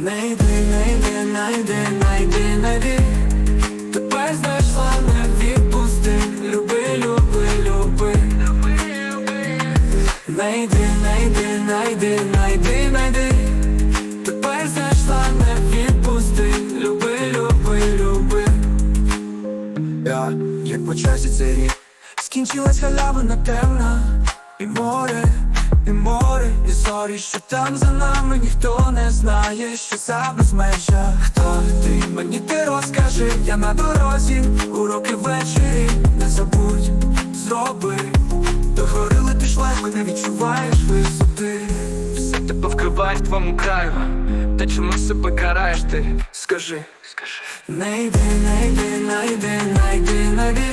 Не йди, не йди, найди, найди, найди. Тепер знайшла, не відпусти Люби, люби, люби. Не йди, не йди, найди, найди, найди. Тепер знайшла, не відпусти Люби, люби, люби. Я, як по часі цей рік Скінчилась халявина темна І море, що там за нами ніхто не знає, що за безмежа Хто ти? Мені ти розкажи, я на дорозі, уроки ввечері, не забудь, зроби. До гори летиш легко, не відчуваєш висоти. Все тебе вкриває в твоєму краю, та чому себе караєш ти? Скажи, скажи. Не йди, не йди, найди, найди, найди.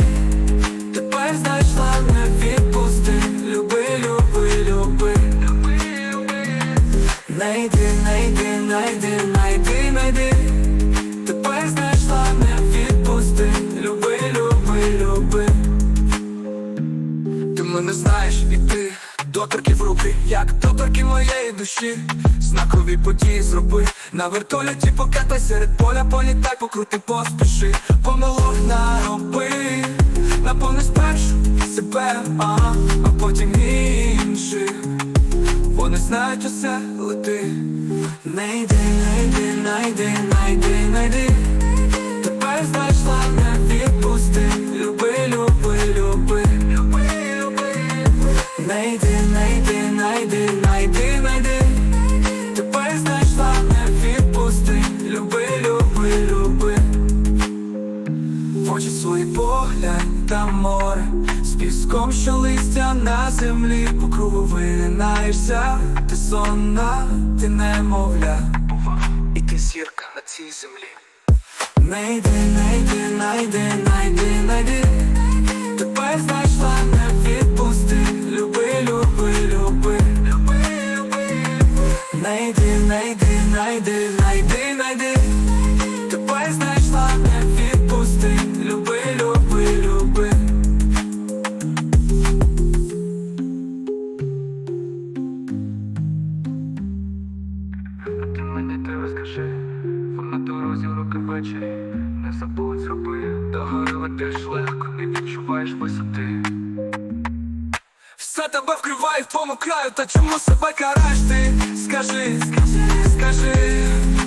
Тепер знайшла, не найди, найди, Тепер знайшла, не відпусти. Люби, люби, люби. Ти мене знаєш і ти Доторки в руки, як доторки моєї душі. Знакові події зроби. На вертольоті покатай серед поля, політай, покрути, поспіши. Помилок нароби. Наповни спершу себе, ага, а потім інших Вони знають усе, лети Не йди, не йди, найди, найди, найди. Тепер знайшла, не відпусти. Люби, люби, люби. Не йди, не йди, найди, найди, найди. Тепер знайшла, не відпусти. Люби, люби, люби. В очі свої поглянь, там море. З піском, що листя на землі Кругу Ти сонна, ти немовля. І ти зірка на цій землі. Найди, найди, найди, найди, найди Ти мені ти розкажи. На дорозі руки ввечері Не забудь зроби. До гори летиш легко, не відчуваєш висоти. Все тебе вкриває в твоєму краю, та чому себе караєш ти? Скажи, скажи,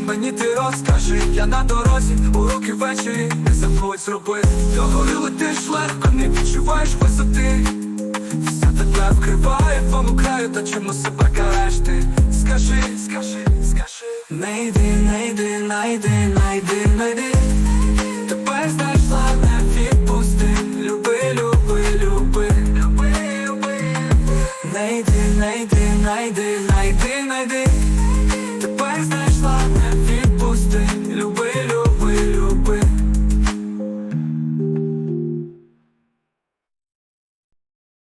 Мені ти розкажи, я на дорозі, уроки ввечері Не забудь зроби. До гори летиш легко, не відчуваєш висоти тебе вкриває вам краю, та чому себе караєш ти? Скажи, скажи, скажи. Не йди, не йди, найди, найди, найди. Тепер знайшла, не відпусти. Люби, люби, люби, люби, люби Не йди, не йди, найди, найди, найди.